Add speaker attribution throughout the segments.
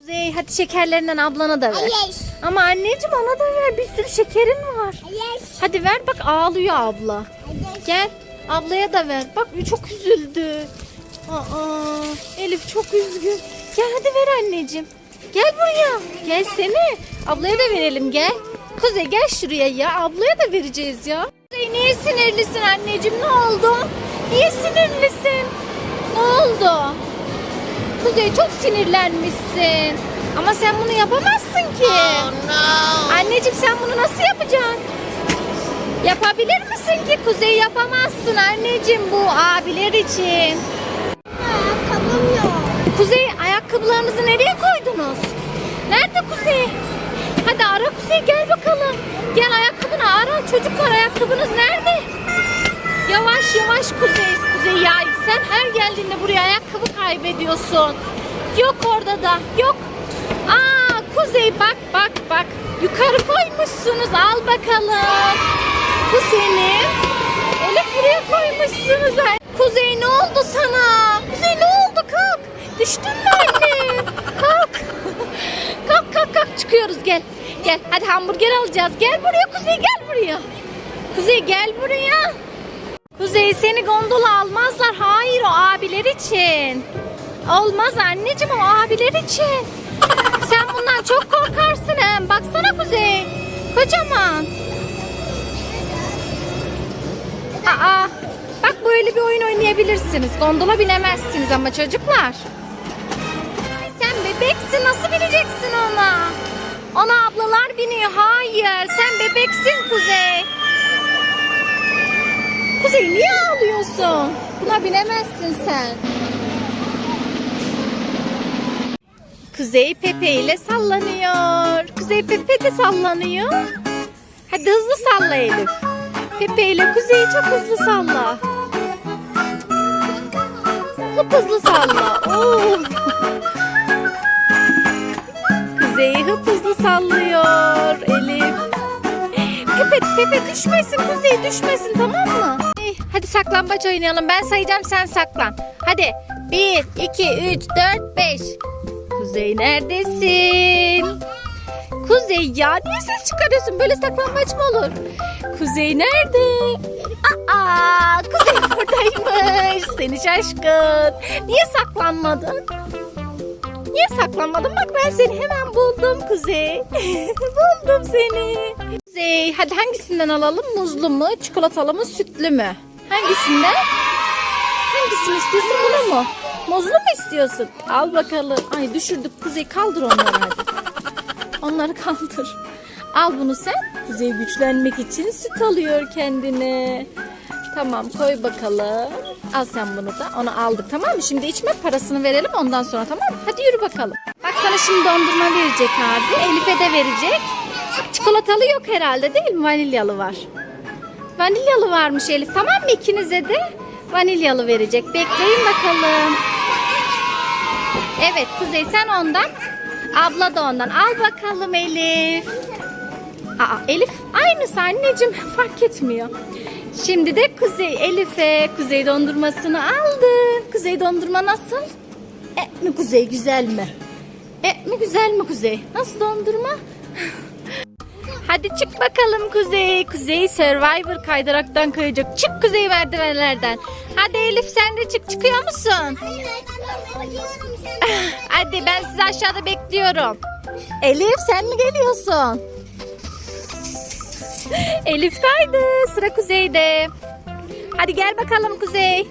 Speaker 1: Kuzey hadi şekerlerinden ablana da ver.
Speaker 2: Hayır.
Speaker 1: Ama anneciğim ona da ver. Bir sürü şekerin var.
Speaker 2: Hayır.
Speaker 1: Hadi ver bak ağlıyor abla.
Speaker 2: Hayır.
Speaker 1: Gel ablaya da ver. Bak çok üzüldü. Aa, Elif çok üzgün. Gel hadi ver anneciğim. Gel buraya. Gelsene. Ablaya da verelim gel. Kuzey gel şuraya ya. Ablaya da vereceğiz ya. Kuzey niye sinirlisin anneciğim? Ne oldu? Niye sinirlisin? Ne oldu? Kuzey çok sinirlenmişsin. Ama sen bunu yapamazsın ki. Anneciğim sen bunu nasıl yapacaksın? Yapabilir misin ki Kuzey yapamazsın anneciğim bu abiler için.
Speaker 2: Ayakkabım yok.
Speaker 1: Kuzey ayakkabılarınızı nereye koydunuz? Nerede Kuzey? Hadi ara Kuzey gel bakalım. Gel ayakkabını ara çocuklar ayakkabınız nerede? Yavaş yavaş Kuzey. Kuzey ya sen her geldiğinde buraya ayakkabı kaybediyorsun. Yok orada da yok. Aa Kuzey bak bak bak. Yukarı koymuşsunuz al bakalım. Bu senin. Elif buraya koymuşsunuz. Ay, Kuzey ne oldu sana? Kuzey ne oldu kalk. Düştün mü anne? Kalk. kalk kalk kalk çıkıyoruz gel. Gel hadi hamburger alacağız. Gel buraya Kuzey gel buraya. Kuzey gel buraya. Kuzey seni gondola almazlar. Hayır o abiler için. Olmaz anneciğim o abiler için. Sen bundan çok korkarsın hem. Baksana Kuzey. Kocaman. Aa, bak böyle bir oyun oynayabilirsiniz. Gondola binemezsiniz ama çocuklar. Sen bebeksin nasıl bineceksin ona? Ona ablalar biniyor. Hayır sen bebeksin Kuzey. Kuzey niye ağlıyorsun? Buna binemezsin sen. Kuzey Pepe ile sallanıyor. Kuzey Pepe de sallanıyor. Hadi hızlı salla Elif. Pepe ile Kuzey'i çok hızlı salla. Hıp hızlı salla. Kuzey'i hıp hızlı sallıyor Elif. Pepe, Pepe düşmesin Kuzey düşmesin tamam mı? Hadi saklambaç oynayalım. Ben sayacağım sen saklan. Hadi. 1, 2, 3, 4, 5. Kuzey neredesin? Kuzey ya niye ses çıkarıyorsun? Böyle saklambaç mı olur? Kuzey nerede? Aa, Kuzey buradaymış. Seni şaşkın. Niye saklanmadın? Niye saklanmadın? Bak ben seni hemen buldum Kuzey. buldum seni. Kuzey hadi hangisinden alalım? Muzlu mu, çikolatalı mı, sütlü mü? Hangisinden? Hangisini istiyorsun bunu mu? Muzlu mu istiyorsun? Al bakalım. Ay düşürdük Kuzey kaldır onları hadi. Onları kaldır. Al bunu sen. Kuzey güçlenmek için süt alıyor kendine. Tamam koy bakalım. Al sen bunu da. Onu aldık tamam mı? Şimdi içme parasını verelim ondan sonra tamam mı? Hadi yürü bakalım. Bak sana şimdi dondurma verecek abi. Elif'e de verecek. Çikolatalı yok herhalde değil mi? Vanilyalı var. Vanilyalı varmış Elif tamam mı? İkinize de vanilyalı verecek. Bekleyin bakalım. Evet Kuzey sen ondan. Abla da ondan. Al bakalım Elif. Aa Elif aynısı anneciğim fark etmiyor. Şimdi de Kuzey Elif'e Kuzey dondurmasını aldı. Kuzey dondurma nasıl? E mi Kuzey güzel mi? E mi güzel mi Kuzey? Nasıl dondurma? Hadi çık bakalım Kuzey. Kuzey Survivor kaydıraktan kayacak. Çık Kuzey merdivenlerden. Hadi Elif sen de çık. Çıkıyor musun? Hadi ben sizi aşağıda bekliyorum. Elif sen mi geliyorsun? Elif kaydı. Sıra Kuzey'de. Hadi gel bakalım Kuzey.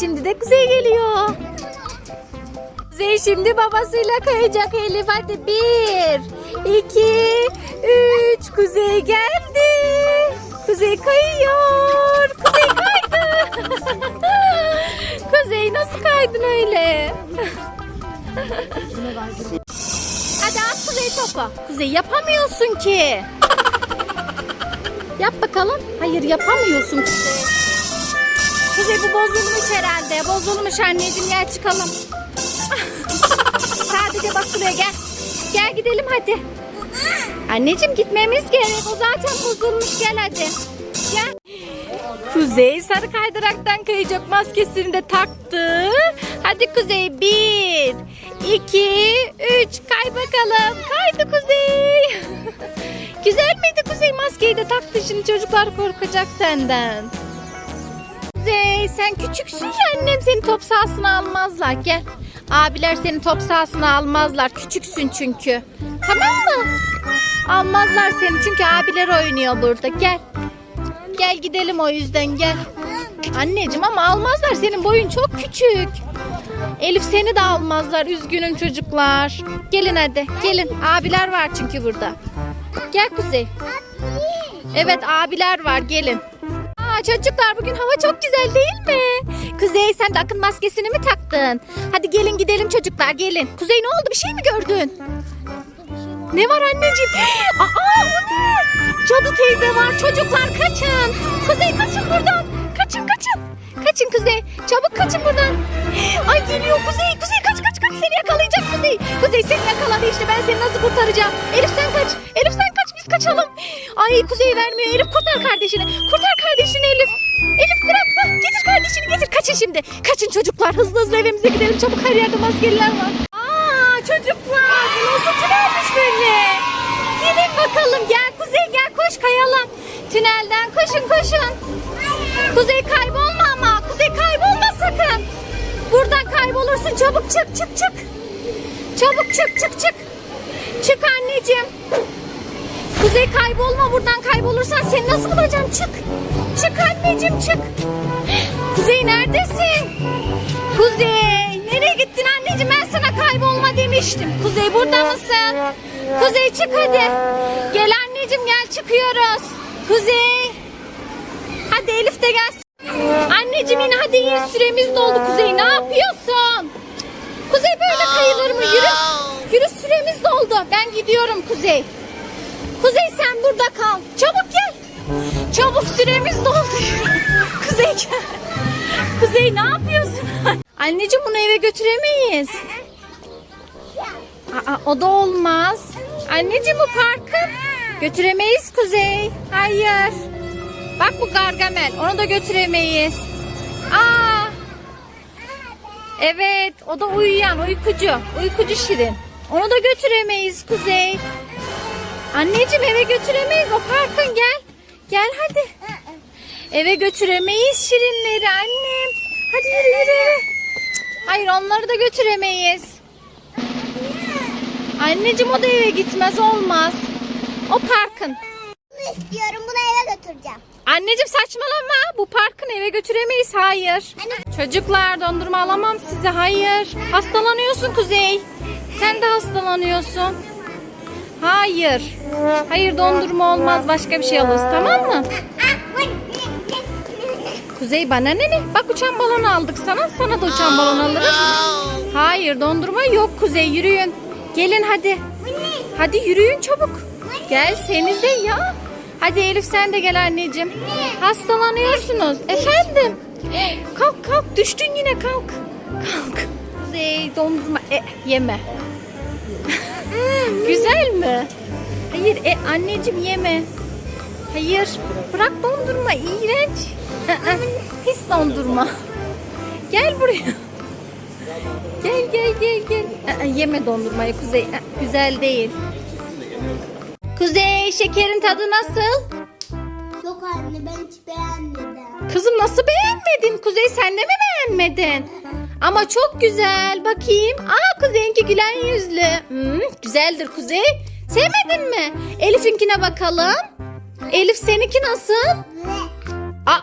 Speaker 1: Şimdi de Kuzey geliyor. Kuzey şimdi babasıyla kayacak Elif. Hadi bir, iki, üç. Kuzey geldi. Kuzey kayıyor. Kuzey kaydı. Kuzey nasıl kaydın öyle? Hadi at Kuzey topu. Kuzey yapamıyorsun ki. Yap bakalım. Hayır yapamıyorsun Kuzey. Kuzey bu bozulmuş herhalde. Bozulmuş anneciğim gel çıkalım. Sadece bak buraya gel. Gel gidelim hadi. Anneciğim gitmemiz gerek. O zaten bozulmuş gel hadi. Gel. Kuzey sarı kaydıraktan kayacak maskesini de taktı. Hadi Kuzey bir, iki, üç. Kay bakalım. Kaydı Kuzey. Güzel miydi Kuzey? Maskeyi de taktı şimdi çocuklar korkacak senden. Kuzey sen küçüksün ya annem seni top sahasına almazlar. Gel. Abiler seni top sahasına almazlar. Küçüksün çünkü. Tamam mı? Almazlar seni çünkü abiler oynuyor burada. Gel. Gel gidelim o yüzden gel. Anneciğim ama almazlar senin boyun çok küçük. Elif seni de almazlar. Üzgünüm çocuklar. Gelin hadi gelin. Abiler var çünkü burada. Gel Kuzey. Evet abiler var gelin. Çocuklar bugün hava çok güzel değil mi? Kuzey sen de akın maskesini mi taktın? Hadi gelin gidelim çocuklar gelin. Kuzey ne oldu bir şey mi gördün? Ne var anneciğim? Aa o ne? Cadı teyze var çocuklar kaçın. Kuzey kaçın buradan. Kaçın kaçın. Kaçın Kuzey. Çabuk kaçın buradan. Ay geliyor Kuzey. Kuzey kaç kaç kaç seni yakalayacak Kuzey. Kuzey seni yakaladı işte ben seni nasıl kurtaracağım. Elif sen kaç. Elif sen kaçalım. Ay Kuzey vermiyor. Elif kurtar kardeşini. Kurtar kardeşini Elif. Elif bırak. Hah, Getir kardeşini getir. Kaçın şimdi. Kaçın çocuklar. Hızlı hızlı evimize gidelim. Çabuk her yerde maskeliler var. Aa çocuklar. Nasıl tünelmiş böyle? Gelin bakalım. Gel Kuzey gel koş kayalım. Tünelden koşun koşun. Kuzey kaybolma ama. Kuzey kaybolma sakın. Buradan kaybolursun. Çabuk çık çık çık. Çabuk çık çık çık. Çık anneciğim. Kuzey kaybolma buradan kaybolursan seni nasıl bulacağım çık. Çık anneciğim çık. Kuzey neredesin? Kuzey nereye gittin anneciğim ben sana kaybolma demiştim. Kuzey burada mısın? Kuzey çık hadi. Gel anneciğim gel çıkıyoruz. Kuzey. Hadi Elif de gelsin. Anneciğim yine hadi iyi süremiz doldu Kuzey ne yapıyorsun? Kuzey böyle kayılır mı? Yürü. Yürü süremiz doldu. Ben gidiyorum Kuzey. Kuzey sen burada kal. Çabuk gel. Çabuk süremiz doldu. Kuzey gel. Kuzey ne yapıyorsun? Anneciğim bunu eve götüremeyiz. Aa, o da olmaz. Anneciğim bu parkı götüremeyiz Kuzey. Hayır. Bak bu Gargamel. Onu da götüremeyiz. Aa. Evet, o da uyuyan, uykucu. Uykucu Şirin. Onu da götüremeyiz Kuzey. Anneciğim eve götüremeyiz. O parkın gel. Gel hadi. Eve götüremeyiz Şirinleri annem. Hadi yürü yürü. Hayır onları da götüremeyiz. Anneciğim o da eve gitmez olmaz. O parkın.
Speaker 2: Bunu istiyorum. Bunu eve götüreceğim.
Speaker 1: Anneciğim saçmalama. Bu parkın eve götüremeyiz. Hayır. Çocuklar dondurma alamam size. Hayır. Hastalanıyorsun Kuzey. Sen de hastalanıyorsun. Hayır. Hayır dondurma olmaz. Başka bir şey alırız tamam mı? Kuzey bana ne ne? Bak uçan balon aldık sana. Sana da uçan balon alırız. Hayır dondurma yok Kuzey yürüyün. Gelin hadi. Hadi yürüyün çabuk. Gelsenize ya. Hadi Elif sen de gel anneciğim. Hastalanıyorsunuz. Efendim. Kalk kalk düştün yine kalk. Kalk. Kuzey dondurma e, yeme. Güzel mi? Hayır e, anneciğim yeme. Hayır bırak dondurma iğrenç. Pis dondurma. Gel buraya. Gel gel gel gel. Aa, yeme dondurmayı Kuzey. Aa, güzel değil. Kuzey şekerin tadı nasıl?
Speaker 2: Yok anne ben hiç beğenmedim.
Speaker 1: Kızım nasıl beğenmedin? Kuzey sen de mi beğenmedin? Ama çok güzel. Bakayım. Aa Kuzey'inki gülen yüzlü. Hmm, güzeldir Kuzey. Sevmedin mi? Elif'inkine bakalım. Elif seninki nasıl?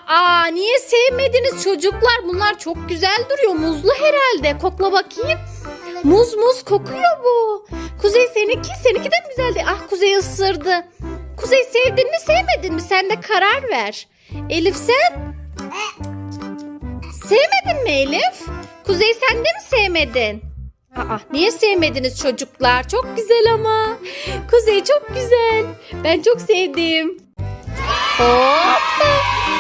Speaker 1: Aa niye sevmediniz çocuklar? Bunlar çok güzel duruyor. Muzlu herhalde. Kokla bakayım. Muz muz kokuyor bu. Kuzey seninki, seninki de mi güzeldi? Ah Kuzey ısırdı. Kuzey sevdin mi sevmedin mi? Sen de karar ver. Elif sen? Sevmedin mi Elif? Kuzey sen de mi sevmedin? Aa, niye sevmediniz çocuklar? Çok güzel ama. Kuzey çok güzel. Ben çok sevdim. Hoppa.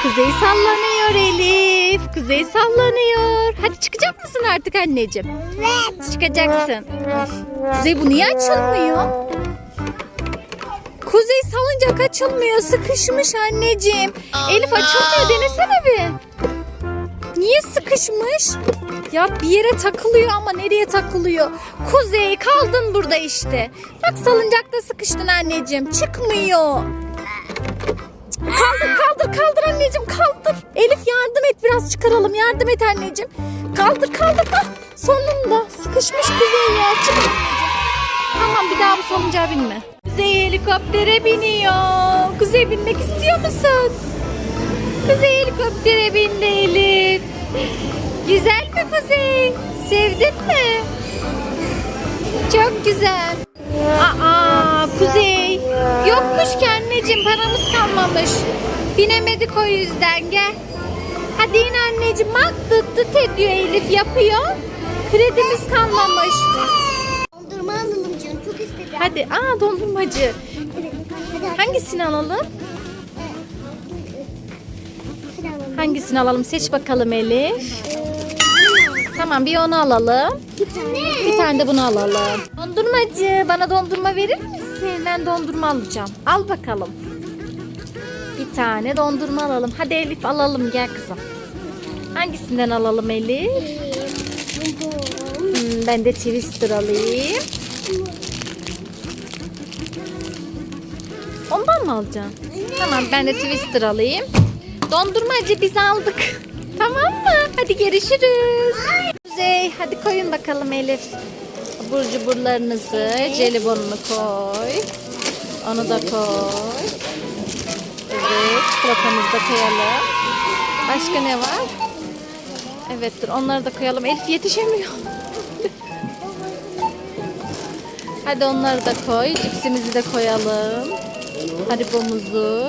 Speaker 1: Kuzey sallanıyor Elif. Kuzey sallanıyor. Hadi çıkacak mısın artık anneciğim?
Speaker 2: Evet.
Speaker 1: Çıkacaksın. Kuzey bu niye açılmıyor? Kuzey salıncak açılmıyor. Sıkışmış anneciğim. Elif açılmıyor. Denesene bir. Niye sıkışmış? Ya bir yere takılıyor ama nereye takılıyor? Kuzey kaldın burada işte. Bak salıncakta sıkıştın anneciğim. Çıkmıyor. Kaldır kaldır kaldır anneciğim kaldır. Elif yardım et biraz çıkaralım yardım et anneciğim. Kaldır kaldır. Hah, sonunda sıkışmış Kuzey ya. Çık. Tamam bir daha bu salıncağa binme. Kuzey helikoptere biniyor. Kuzey binmek istiyor musun? Kuzey helikoptere bindi Elif. Güzel mi Kuzey? Sevdin mi? Çok güzel. Aa Kuzey. Yokmuş ki anneciğim paramız kalmamış. Binemedik o yüzden gel. Hadi in anneciğim bak dıt dıt ediyor Elif yapıyor. Kredimiz kalmamış.
Speaker 2: Dondurma alalım canım. Çok istedim.
Speaker 1: Hadi aa dondurmacı. Hangisini alalım? Hangisini alalım seç bakalım Elif. Tamam bir onu alalım.
Speaker 2: Bir tane.
Speaker 1: Bir tane de bunu alalım. Dondurmacı bana dondurma verir misin? Ben dondurma alacağım. Al bakalım. Bir tane dondurma alalım. Hadi Elif alalım gel kızım. Hangisinden alalım Elif? Hmm, ben de twister alayım. Ondan mı alacaksın? Tamam ben de twister alayım. Dondurmacı biz aldık. Tamam mı? Hadi görüşürüz. Kuzey hadi koyun bakalım Elif. Abur cuburlarınızı, jelibonunu koy. Onu da koy. Evet, çikolatamızı da koyalım. Başka ne var? Evet dur onları da koyalım. Elif yetişemiyor. Hadi onları da koy. Cipsimizi de koyalım. Haribomuzu,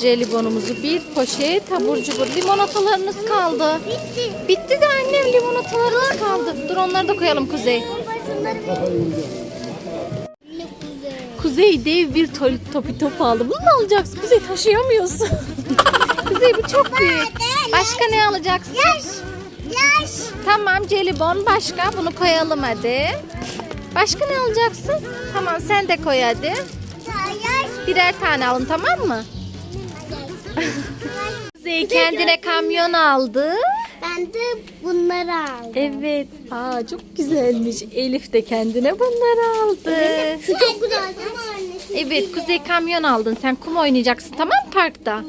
Speaker 1: jelibonumuzu, bir poşet abur cubur. Limonatalarınız kaldı.
Speaker 2: Bitti.
Speaker 1: Bitti de annem limonatalarımız kaldı. Dur onları da koyalım Kuzey. Kuzey dev bir to topi top aldı. Bunu mu alacaksın? Kuzey taşıyamıyorsun. Kuzey bu çok büyük. Başka ne alacaksın?
Speaker 2: Yaş. Yaş.
Speaker 1: Tamam jelibon başka bunu koyalım hadi. Başka ne alacaksın? Tamam sen de koy hadi. Birer tane alın tamam mı? Kuzey kendine kamyon aldı.
Speaker 2: Ben de bunları aldım.
Speaker 1: Evet. Aa çok güzelmiş. Elif de kendine bunları aldı.
Speaker 2: Şu çok güzel?
Speaker 1: Evet Kuzey kamyon aldın. Sen kum oynayacaksın tamam mı parkta?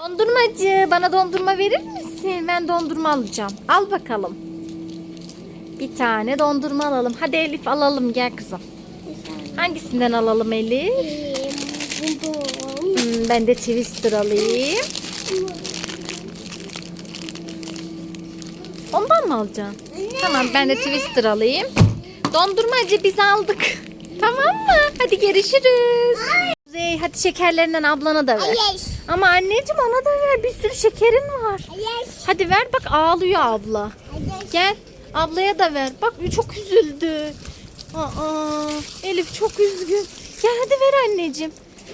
Speaker 1: Dondurmacı bana dondurma verir misin? Ben dondurma alacağım. Al bakalım. Bir tane dondurma alalım. Hadi Elif alalım gel kızım. Hangisinden alalım Elif?
Speaker 2: Bu.
Speaker 1: Hmm, ben de twister alayım. Ondan mı alacaksın? Tamam ben de twister alayım. Dondurmacı biz aldık. Tamam mı? Hadi görüşürüz. Kuzey hadi şekerlerinden ablana da ver.
Speaker 2: Yaş.
Speaker 1: Ama anneciğim ona da ver. Bir sürü şekerin var.
Speaker 2: Yaş.
Speaker 1: Hadi ver bak ağlıyor abla.
Speaker 2: Yaş.
Speaker 1: Gel ablaya da ver. Bak çok üzüldü. Aa, Elif çok üzgün. Gel hadi ver anneciğim.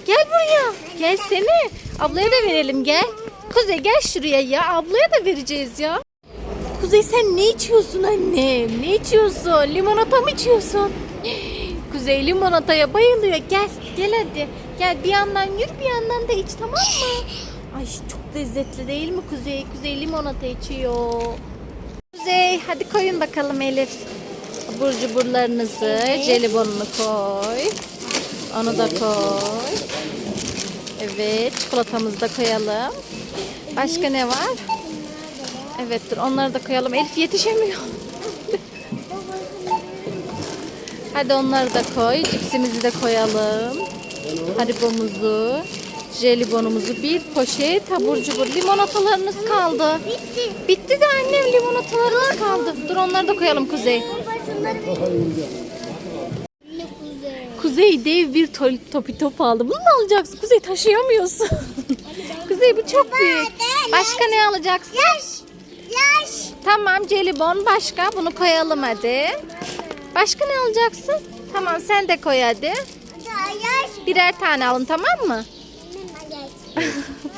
Speaker 1: Gel buraya. Gelsene. Ablaya da verelim gel. Kuzey gel şuraya ya. Ablaya da vereceğiz ya. Kuzey sen ne içiyorsun annem? Ne içiyorsun? Limonata mı içiyorsun? Kuzey limonataya bayılıyor. Gel, gel hadi. Gel bir yandan yürü bir yandan da iç tamam mı? Ay çok lezzetli değil mi Kuzey? Kuzey limonata içiyor. Kuzey hadi koyun bakalım Elif. Abur cuburlarınızı, jelibonunu koy. Onu da koy. Evet çikolatamızı da koyalım. Başka ne var? Evet dur onları da koyalım. Elif yetişemiyor. Hadi onları da koy. Cipsimizi de koyalım. Haribomuzu, jelibonumuzu, bir poşet abur cubur. Limonatalarınız kaldı.
Speaker 2: Bitti.
Speaker 1: Bitti de annem limonatalarımız kaldı. Dur onları da koyalım Kuzey. Kuzey dev bir to- topi top aldı. Bunu mu alacaksın? Kuzey taşıyamıyorsun. Kuzey bu çok büyük. Başka ne alacaksın?
Speaker 2: Yaş. Yaş.
Speaker 1: Tamam jelibon başka. Bunu koyalım hadi. Başka ne alacaksın? Tamam sen de koy hadi. Birer tane alın tamam mı?